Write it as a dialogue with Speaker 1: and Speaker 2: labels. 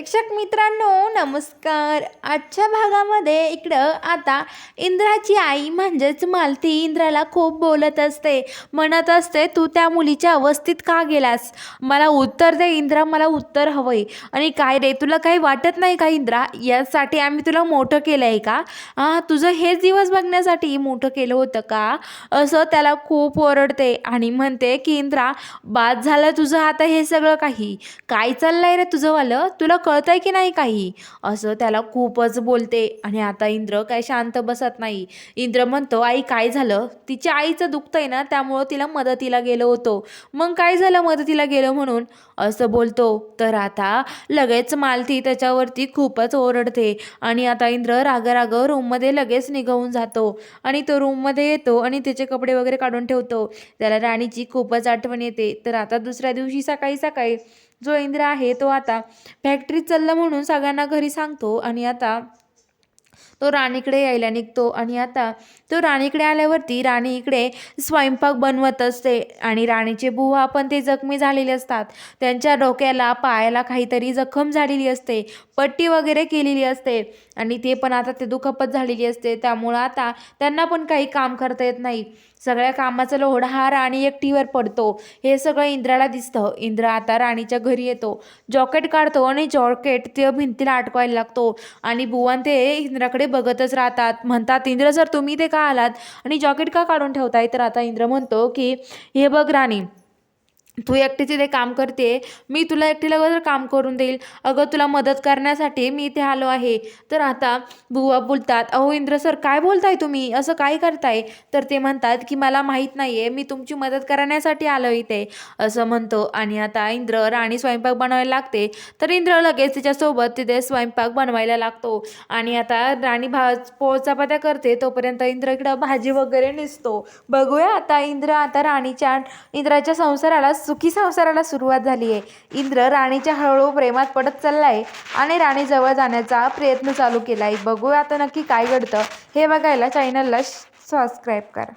Speaker 1: प्रेक्षक मित्रांनो नमस्कार. आजच्या भागामध्ये इकडं आता इंद्राची आई म्हणजेच मालती इंद्राला खूप बोलत असते. म्हणत असते तू त्या मुलीच्या अवस्थेत का गेलास? मला उत्तर दे इंद्रा मला उत्तर हवंय. आणि काय रे तुला काही वाटत नाही का इंद्रा? यासाठी आम्ही तुला मोठं केलं आहे का? हां तुझं हेच दिवस बघण्यासाठी मोठं केलं होतं का? असं त्याला खूप ओरडते आणि म्हणते की इंद्रा बाद झालं तुझं आता हे सगळं काही. काय चाललंय रे तुझं वालं? तुला कळतंय की नाही काही? असं त्याला खूपच बोलते आणि आता इंद्र काय शांत बसत नाही. इंद्र म्हणतो आई काय झालं? तिच्या आईचं दुखतंय ना त्यामुळं तिला मदतीला गेलो होतो. मग काय झालं मदतीला गेलो म्हणून? असं बोलतो. तर आता लगेच मालती त्याच्यावरती खूपच ओरडते आणि आता इंद्र रागराग राग रूममध्ये लगेच निघून जातो आणि तो रूममध्ये येतो आणि त्याचे कपडे वगैरे काढून ठेवतो. त्याला राणीची खूपच आठवण येते. तर आता दुसऱ्या दिवशी सकाळी सकाळी जो इंद्र आहे तो आता फॅक्टरीत चालला म्हणून सगळ्यांना घरी सांगतो आणि आता तो राणीकडे यायला निघतो आणि आता तो राणीकडे आल्यावरती राणी इकडे स्वयंपाक बनवत असते आणि राणीचे बुवा पण ते जखमी झालेले असतात. त्यांच्या डोक्याला पायाला काहीतरी जखम झालेली असते पट्टी वगैरे केलेली असते आणि ते पण आता ते दुखापत झालेली असते. त्यामुळं आता त्यांना पण काही काम करता येत नाही. सगळ्या कामाचा लोढ हा राणी एकटीवर पडतो. हे सगळं इंद्राला दिसतं. इंद्र आता राणीच्या घरी येतो. जॉकेट काढतो आणि जॉकेट ते भिंतीला अटकवायला लागतो आणि बुवान ते इंद्रा इंद्राकडे बघतच राहतात. म्हणतात इंद्र सर तुम्ही ते का आलात आणि जॉकेट का काढून ठेवताय? तर आता इंद्र म्हणतो की हे बघ राणी तू एकटीच इथे काम करते मी तुला एकटीला जर काम करून देईल. अगं तुला मदत करण्यासाठी मी इथे आलो आहे. तर आता बुवा बोलतात अहो इंद्र सर काय बोलताय तुम्ही? असं काय करताय? तर ते म्हणतात की मला माहीत नाही आहे मी तुमची मदत करण्यासाठी आलो इथे. असं म्हणतो. आणि आता इंद्र राणी स्वयंपाक बनवायला लागते. तर इंद्र लगेच तिच्यासोबत तिथे स्वयंपाक बनवायला लागतो. आणि आता राणी भा पोळ चपात्या करते तोपर्यंत इंद्र इकडं भाजी वगैरे निसतो. बघूया आता इंद्र आता राणीच्या इंद्राच्या संसाराला सुखी संसाराला सुरुवात झाली आहे इंद्र राणीच्या हळूहळू प्रेमात पडत चाललाय आणि राणीजवळ जाण्याचा प्रयत्न चालू केला आहे बघूया आता नक्की काय घडतं. हे बघायला चॅनलला सबस्क्राईब करा.